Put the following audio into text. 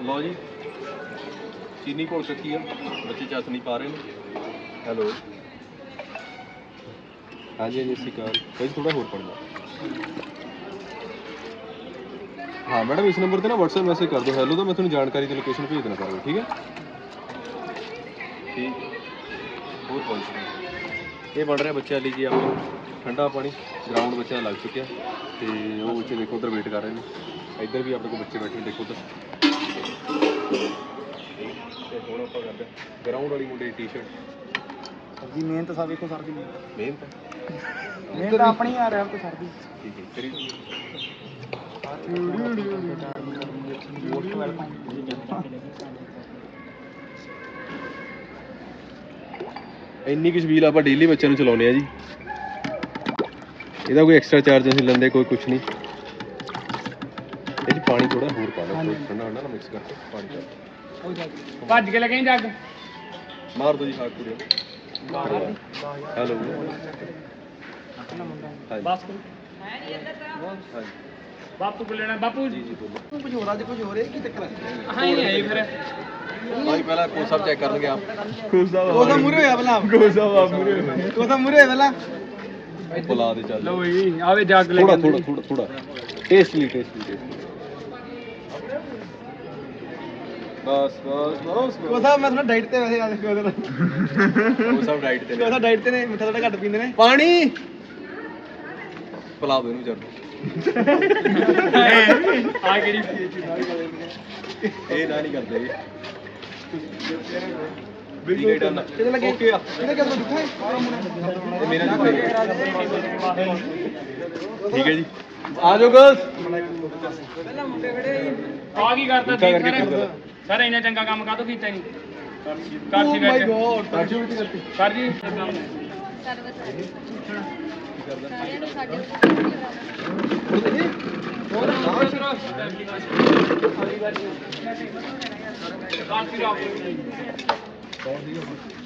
ਲਓ ਜੀ। ਚੀਨੀ ਘੋਲ ਸਕੀ ਆ ਬੱਚੇ ਚਟਨੀ ਪਾ ਰਹੇ ਨੇ। ਹੈਲੋ। ਹਾਂਜੀ ਜੀ ਸਤਿ ਸ਼੍ਰੀ ਅਕਾਲ। ਭਾਈ ਥੋੜਾ ਹੋਰ ਪੜਨਾ ਹਾਂ, ਮੈਡਮ, ਇਸ ਨੰਬਰ ਤੇ ਨਾ WhatsApp ਮੈਸੇਜ ਕਰ ਦਿਓ। ਹੈਲੋ, ਤਾਂ ਮੈਂ ਤੁਹਾਨੂੰ ਜਾਣਕਾਰੀ ਦੀ ਲੋਕੇਸ਼ਨ ਭੇਜ ਦੇਣਾ ਕਰੂੰ ਠੀਕ ਹੈ? ਠੀਕ। ਹੋਰ ਪਹੁੰਚ ਇਹ ਬਣ ਰਿਹਾ ਬੱਚਿਆਂ ਲਈ ਜੀ ਆਪਾਂ ਠੰਡਾ ਪਾਣੀ ਗਰਾਊਂਡ ਬੱਚਿਆਂ ਦਾ ਲੱਗ ਚੁੱਕਿਆ। ਤੇ ਉਹ ਬੱਚੇ ਦੇਖੋ, ਉਧਰ ਵੇਟ ਕਰ ਰਹੇ ਨੇ। ਇੱਧਰ ਵੀ ਆਪਣੇ ਕੋਲ ਬੱਚੇ ਬੈਠੇ ਦੇਖੋ ਉਧਰ। ਆਪਾਂ ਕਰਦੇ ਗਰਾਊਂਡ ਵਾਲੀ ਮੁੰਡੇ ਦੀ ਟੀ-ਸ਼ਰਟ ਜੀ ਮਿਹਨਤ ਸਭ ਵੇਖੋ ਸਰ ਦੀ ਮਿਹਨਤ। ਹੈ। ਮਿਹਨਤ ਆਪਣੀ ਆ ਰਿਹਾ ਤੇ ਸਰ ਦੀ। ਠੀਕ ਹੈ ਮੋਸਟ ਵੈਲਕਮ ਇੰਨੀ ਕੁ ਛਬੀਲ ਆਪਾਂ ਡੇਲੀ ਬੱਚਿਆਂ ਨੂੰ ਚਲਾਉਂਦੇ ਆ ਜੀ। ਇਹਦਾ ਕੋਈ ਐਕਸਟਰਾ ਚਾਰਜ ਅਸੀਂ ਲੈਂਦੇ ਕੋਈ ਕੁਝ ਨਹੀਂ। ਇਹ 'ਚ ਪਾਣੀ ਥੋੜਾ ਹੋਰ ਪਾ ਲਓ ਠੰਡਾ ਠੰਡਾ ਨਾ ਮਿਕਸ ਕਰਕੇ ਪਾਣੀ ਪਾ ਦਿਓ। ਭੱਜ ਕੇ ਲਗਾਈ ਜੱਗ? ਮਾਰ ਦੋ ਜੀ ਹਾਕ ਪੂਰੇ ਹੈਲੋ ਬਸ ਹਾਂਜੀ ਬਾਪੂ ਕੋ ਲੈਣਾ ਬਾਪੂ। ਜੀ ਜੀ ਬੋਲੋ। ਕੁਝ ਹੋਰ ਅੱਜ ਕੁਝ ਹੋਰ ਹੈ ਕੀ ਚੱਕਰ ਹੈ ਹਾਂ ਹੀ ਆਈ ਫਿਰ। ਭਾਈ ਪਹਿਲਾਂ ਕੋਚ ਸਾਹਿਬ ਚੈੱਕ ਕਰਨਗੇ ਆਪ। ਉਹਦਾ ਮੂਰੇ ਹੋਇਆ ਪਹਿਲਾਂ ਕੋਸਾ ਸਾਹਿਬ ਮੂਰੇ ਉਹਦਾ ਮੂਰੇ ਹੋਇਆ। ਪਹਿਲਾਂ। ਬੁਲਾ ਦੇ ਚੱਲ। ਲਓ ਜੀ ਆਵੇ ਜੱਗ ਲੈ ਥੋੜਾ ਥੋੜਾ ਥੋੜਾ ਥੋੜਾ ਟੇਸਟਲੀ ਟੇਸਟਲੀ ਬਸ ਬਸ ਬਸ ਕੋਸਾ ਮੈਂ ਥੋੜਾ ਡਾਈਟ ਤੇ ਵੈਸੇ ਆ ਦੇਖੋ ਉਹਦਾ ਉਹ ਸਭ ਰਾਈਟ ਤੇ ਨੇ। ਕੋਸਾ ਡਾਈਟ ਤੇ ਨੇ ਮਿੱਠਾ ਥੋੜਾ ਘੱਟ ਪੀਂਦੇ ਨੇ। ਪਾਣੀ! ਪਿਲਾ ਦੋ ਇਹਨੂੰ ਜਰ ਆ ਕਿਹੜੀ ਇਹ ਨਾ ਨਹੀਂ ਕਰਦੇ ਇਹ ਬਿਲਕੁਲ। ਆ। ਕਿਹਦੇ ਲੱਗੇ? Okay ਆ। ਕਿਹਦੇ ਕਿਹਦੇ ਦੁੱਖਾ ਹੈ? ਇਹ ਮੇਰਾ ਜੁੱਤਾ ਹੀ ਹੈ। ਠੀਕ ਹੈ ਜੀ। ਆ ਜਾਓ ਗਰਲਸ ਆ ਕੀ ਕਰਤਾ ਮਿੱਠਾ ਸੀ ਕਰਕੇ ਸਰ ਕੀਤਾ। ਸਰ ਇੰਨਾ ਚੰਗਾ ਕੰਮ ਕਾਹਤੋਂ ਕੀਤਾ ਨਹੀਂ ਕਰ ਸੀ ਵਿੱਚ ਕਰ ਜੀ ਸਾਰਿਆਂ ਨੂੰ ਸਾਡੇ ਉੱਤੇ